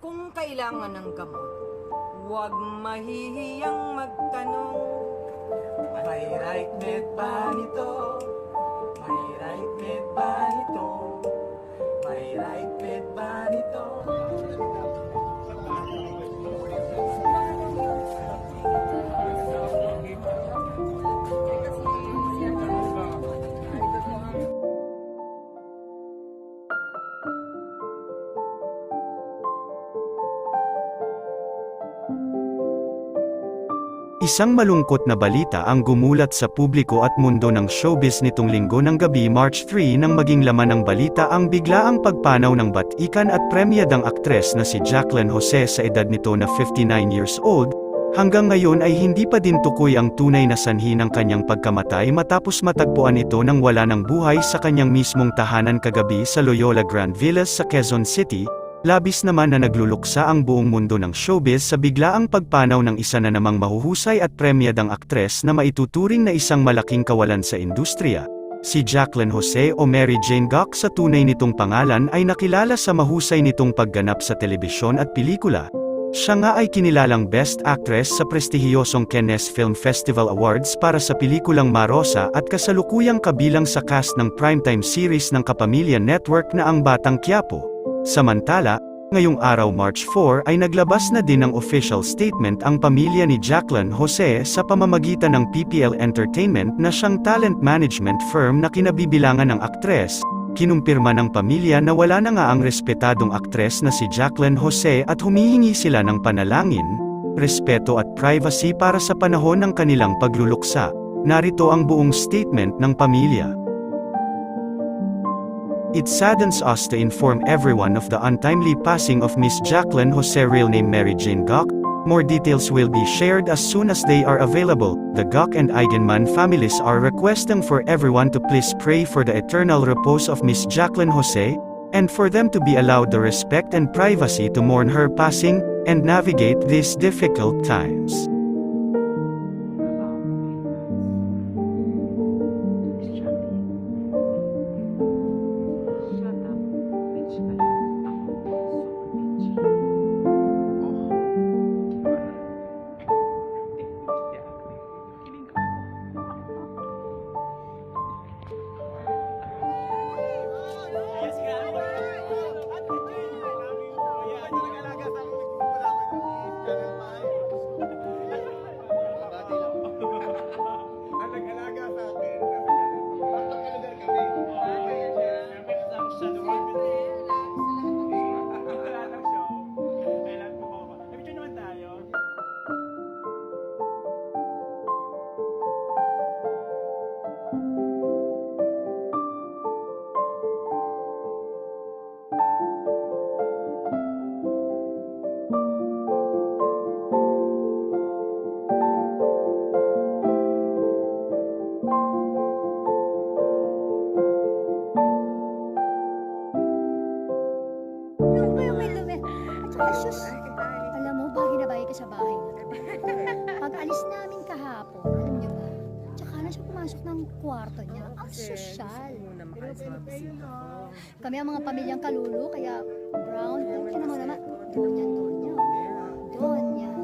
Kung kailangan ng gamot, huwag mahihiyang magtanong. May right med ba nito? Isang malungkot na balita ang gumulat sa publiko at mundo ng showbiz nitong linggo ng gabi March 3 nang maging laman ng balita ang biglaang pagpanaw ng batikan at premyadang aktres na si Jacqueline Jose sa edad nito na 59 years old, hanggang ngayon ay hindi pa din tukoy ang tunay na sanhi ng kanyang pagkamatay matapos matagpuan ito ng wala ng buhay sa kanyang mismong tahanan kagabi sa Loyola Grand Villas sa Quezon City, Labis naman na nagluluksa ang buong mundo ng showbiz sa biglaang pagpanaw ng isa na namang mahuhusay at premyadang aktres na maituturing na isang malaking kawalan sa industriya. Si Jacqueline Jose o Mary Jane Gok sa tunay nitong pangalan ay nakilala sa mahusay nitong pagganap sa telebisyon at pelikula. Siya nga ay kinilalang Best Actress sa prestihiyosong Cannes Film Festival Awards para sa pelikulang Marosa at kasalukuyang kabilang sa cast ng primetime series ng Kapamilya Network na Ang Batang Quiapo. Samantala, ngayong araw March 4 ay naglabas na din ng official statement ang pamilya ni Jacqueline Jose sa pamamagitan ng PPL Entertainment na siyang talent management firm na kinabibilangan ng aktres. Kinumpirma ng pamilya na wala na nga ang respetadong aktres na si Jacqueline Jose at humihingi sila ng panalangin, respeto at privacy para sa panahon ng kanilang pagluluksa. Narito ang buong statement ng pamilya. It saddens us to inform everyone of the untimely passing of Miss Jacqueline Jose real name Mary Jane Gok. More details will be shared as soon as they are available. The Gok and Eigenman families are requesting for everyone to please pray for the eternal repose of Miss Jacqueline Jose, and for them to be allowed the respect and privacy to mourn her passing, and navigate these difficult times. At saka, sus, alam mo, bagay na bagay ka sa bahay na to. Pag alis namin kahapon, alam niyo ba, tsaka na siya pumasok ng kwarto niya. Ang sosyal. Kami ang mga pamilyang kalulu, kaya brown, tingnan mo naman, doon yan, doon yan. Doon yan.